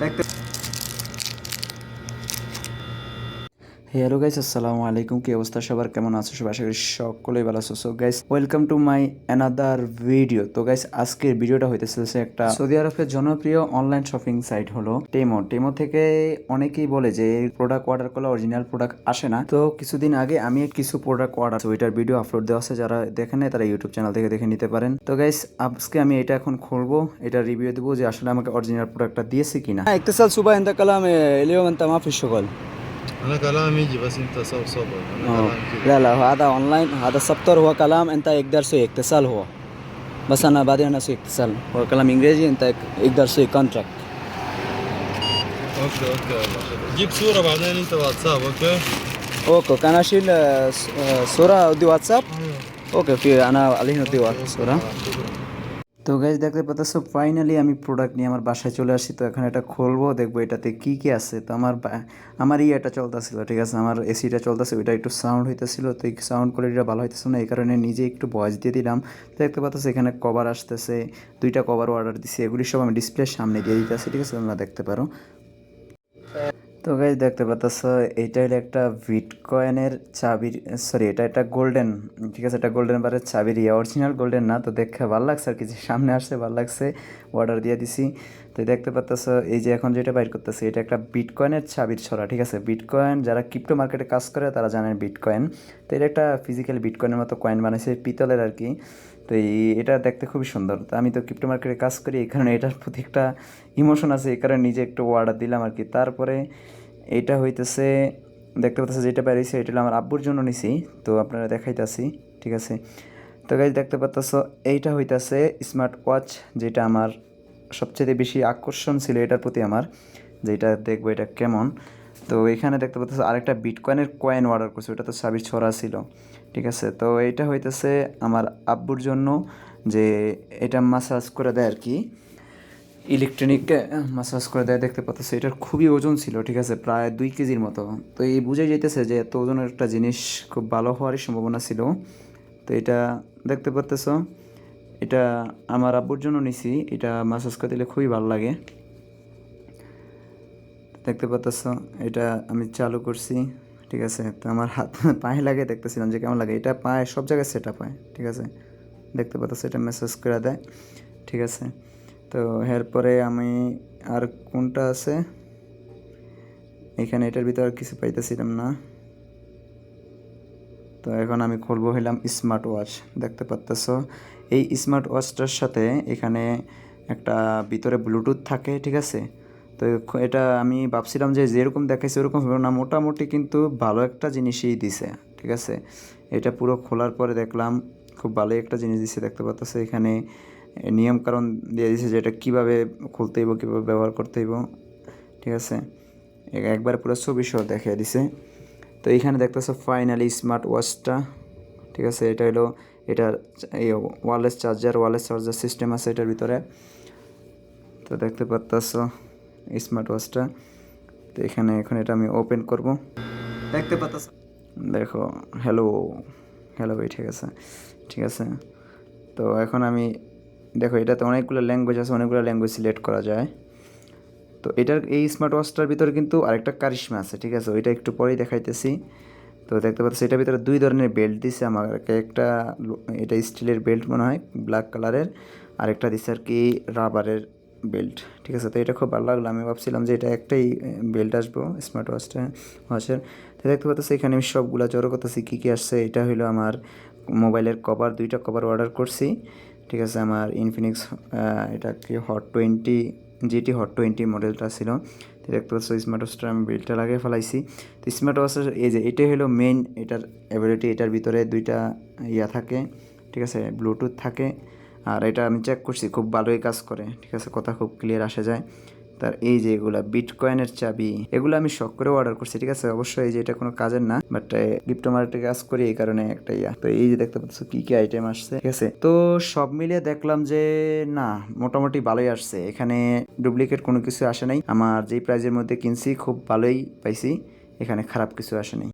দেখতে hello guys আসসালামু আলাইকুম। কি অবস্থা সবার? কেমন আছো সব আশা করি সকলেই ভালো আছো। So guys welcome to my another video তো গাইস আজকের ভিডিওটা হইতেছে একটা সৌদি আরবের জনপ্রিয় অনলাইন শপিং সাইট হলো টেমো টেমো থেকে অনেকেই বলে যে প্রোডাক্ট অর্ডার করলে অরিজিনাল প্রোডাক্ট আসে না। তো কিছুদিন আগে আমি কিছু প্রোডাক্ট অর্ডার ওইটার ভিডিও আপলোড দেওয়া আছে। যারা দেখেন না তারা ইউটিউব চ্যানেল থেকে দেখে নিতে পারেন। তো গাইস আজকে আমি এটা এখন খুলবো। এটা রিভিউ দেবো যে আসলে আমাকে অরিজিনাল প্রোডাক্টটা দিয়েছে কিনা। হ্যাঁ, একতেসাল সুবাহ কালাম এলিও মান্তামা সকল। ما في شغل انا كلام يجي بس انت صب صبر انا آه. كلام كده لا لا هذا اونلاين هذا سبتر هو كلام انت يقدر سوي اتصال هو بس انا بعدين انا سوي اتصال هو كلام انجليزي انت يقدر سوي كونتراكت اوكي اوكي يلا. جيب صورة بعدين انت واتساب اوكي اوكي كان اشيل آه، س- آه، صورة ودي واتساب اوكي في انا عليه ودي واتساب صورة তো গাইজ দেখতে পাচ্ছ ফাইনালি আমি প্রোডাক্ট নিয়ে আমার বাসায় চলে আসি। তো এখন এটা খুলবো, দেখব এটাতে কি কি আছে। তো আমার আমার ইয়েটা চলতেছিল, ঠিক আছে? আমার এসিটা চলতেছে ওইটা একটু সাউন্ড হইতেছিল, তো এই সাউন্ড কোয়ালিটিটা ভালো হইতেছিল না, এই কারণে নিজে একটু ভয়েস দিয়ে দিলাম। তো দেখতে পাচ্ছ এখানে কভার আসতেছে, দুইটা কভার অর্ডার দিছি, এগুলি সব আমি ডিসপ্লের সামনে দিয়ে দিতেছি, ঠিক আছে? তোমরা দেখতে পারো। তো গাইজ দেখতে পাচ্ছ এটা হলো একটা বিটকয়েনের চাবির সরি এটা একটা গোল্ডেন ঠিক আছে? এটা গোল্ডেন বারের চাবির ইয়ে অরিজিনাল গোল্ডেন না, তো দেখে ভালো লাগছে আর কি সামনে আসছে, ভালো লাগছে। অর্ডার দিয়ে দিছি। তো দেখতে পাচ্ছ এই যে এখন যেটা বাইর করতেছে, এটা একটা বিটকয়েনের ছাবির ছড়া, ঠিক আছে? বিটকয়েন যারা ক্রিপ্টো মার্কেটে কাজ করে, তারা জানেন বিটকয়েন তো এটা একটা ফিজিক্যাল বিটকয়েনের মতো কয়েন বানাইছে, পিতলের আর কি। তো এই, এটা দেখতে খুবই সুন্দর। তো আমি তো ক্রিপ্টো মার্কেটে কাজ করি, এই কারণে এটার প্রতি একটা ইমোশন আছে, এই কারণে নিজে একটু অর্ডার দিলাম আর কি। তারপরে এটা হইতেছে, দেখতে পাচ্ছেন যেটা বেরিয়েছে এটা হলো আমার আব্বুর জন্য নিছি, তো আপনারা দেখাইতাছি, ঠিক আছে? তো গাইজ দেখতে পাচ্ছ এইটা হইতাছে স্মার্ট ওয়াচ যেটা আমার সবচেয়ে বেশি আকর্ষণ ছিল এটার প্রতি আমার, যে এটা দেখব এটা কেমন। তো এখানে দেখতে পাচ্ছ আরেকটা বিটকয়েনের কয়েন অর্ডার করছি ওটা তো সাবির ছড়া ছিল, ঠিক আছে? তো এইটা হইতেছে আমার আব্বুর জন্য যে এটা মাসাজ করে দেয় আর কি। ইলেকট্রনিক মাসাজ করে দেয়, দেখতে পাচ্ছ এটার খুবই ওজন ছিল, ঠিক আছে? প্রায় দুই কেজির মতো। তো এই বুঝে যেতেছে যে এত ওজনের একটা জিনিস খুব ভালো হওয়ারই সম্ভাবনা ছিল। তো এটা দেখতে পাচ্তেছ এটা আমার আব্বুর জন্য নিছি। এটা মাসাজ করে দিলে খুবই ভালো লাগে। দেখতে পাচ্ছ এটা আমি চালু করছি, ঠিক আছে? তো আমার হাত পায়ে লাগে, দেখতেছিলাম যে কেমন লাগে। এটা পায়ে, সব জায়গায় সেট আপ হয়, ঠিক আছে? দেখতে পাচ্ছ এটা মেসেজ করে দেয়, ঠিক আছে? তো এরপরে আমি আর কোনটা আছে? এখানে এটার ভিতরে আর কিছু পাইতেছিলাম না। তো এখন আমি খুলবো হইলাম স্মার্ট ওয়াচ দেখতে পাচ্তেছ এই স্মার্ট ওয়াচটার সাথে এখানে একটা ভিতরে ব্লুটুথ থাকে, ঠিক আছে? তো এটা আমি ভাবছিলাম যে যেরকম দেখাইছে ওরকম হবে না, মোটামুটি কিন্তু ভালো একটা জিনিসই দিছে, ঠিক আছে? এটা পুরো খোলার পরে দেখলাম খুব ভালো একটা জিনিস দিছে, দেখতে পাচ্ছ এখানে নিয়ম কারণ দিয়ে দিছে যে এটা কীভাবে খুলতে হইব, কীভাবে ব্যবহার করতে হইব, ঠিক আছে? একবার পুরো ছবি সহ দেখিয়ে দিছে। তো এইখানে দেখতেছো ফাইনালি স্মার্ট ওয়াচটা ঠিক আছে? এটা হলো এটার এই wireless charger wireless charger system আছে এটার ভিতরে। তো দেখতে পাচ্ছ স্মার্ট ওয়াচটা তো এখানে এখন এটা আমি ওপেন করব। দেখতে পাচ্ছ দেখো হ্যালো হ্যালো ভাই, ঠিক আছে? ঠিক আছে? তো এখন আমি, দেখো এটাতে অনেকগুলো ল্যাঙ্গুয়েজ আছে, অনেকগুলো ল্যাঙ্গুয়েজ সিলেক্ট করা যায়। তো এটার এই স্মার্ট ওয়াচটার ভিতরে কিন্তু আরেকটা কারিশমা আছে, ঠিক আছে? ওইটা একটু পরেই দেখাইতেছি। তো দেখতে পাচ্ছি এটার ভিতরে দুই ধরনের বেল্ট দিছে আমাকে। একটা এটা স্টিলের বেল্ট মনে হয় ব্ল্যাক কালারের আরেকটা দিছে আর কি রাবারের বেল্ট ঠিক আছে? তো এটা খুব ভালো লাগল। আমি ভাবছিলাম যে এটা একটাই বেল্ট আসব স্মার্ট ওয়াচটা ওয়াচের তো দেখতে পাচ্ছি এখানে আমি সবগুলো জড়ো করতেছি, কী কী আসছে? এটা হলো আমার মোবাইলের কভার দুইটা কভার অর্ডার করছি, ঠিক আছে? আমার ইনফিনিক্স এটা কি hot twenty GT hot twenty মডেলটা ছিল। তো দেখতে পাচ্ছ স্মার্ট ওয়াচটা আমি বিলটা লাগিয়ে ফেলাইছি। তো স্মার্ট ওয়াচের এই যে এটাই হলো মেইন এটার অ্যাবিলিটি এটার ভিতরে দুইটা ইয়া থাকে, ঠিক আছে? ব্লুটুথ থাকে। আর এটা আমি চেক করছি, খুব ভালোই কাজ করে, ঠিক আছে? কথা খুব ক্লিয়ার আসা যায়। তার এই যে এগুলা বিটকয়েনের চাবি, এগুলো আমি শখ করে অর্ডার করছি, ঠিক আছে? অবশ্যই এই যে এটা কোনো কাজের না বাট ক্রিপ্টো মার্কেটে কাজ করি, এই কারণে একটা ইয়া। তো এই যে দেখতে পাচ্ছ কি কি আইটেম আসছে, ঠিক আছে? তো সব মিলিয়ে দেখলাম যে, না, মোটামুটি ভালোই আসছে। এখানে ডুপ্লিকেট কোনো কিছু আসে নাই। আমার যেই প্রাইজের মধ্যে কিনছি, খুব ভালোই পাইছি। এখানে খারাপ কিছু আসে নাই।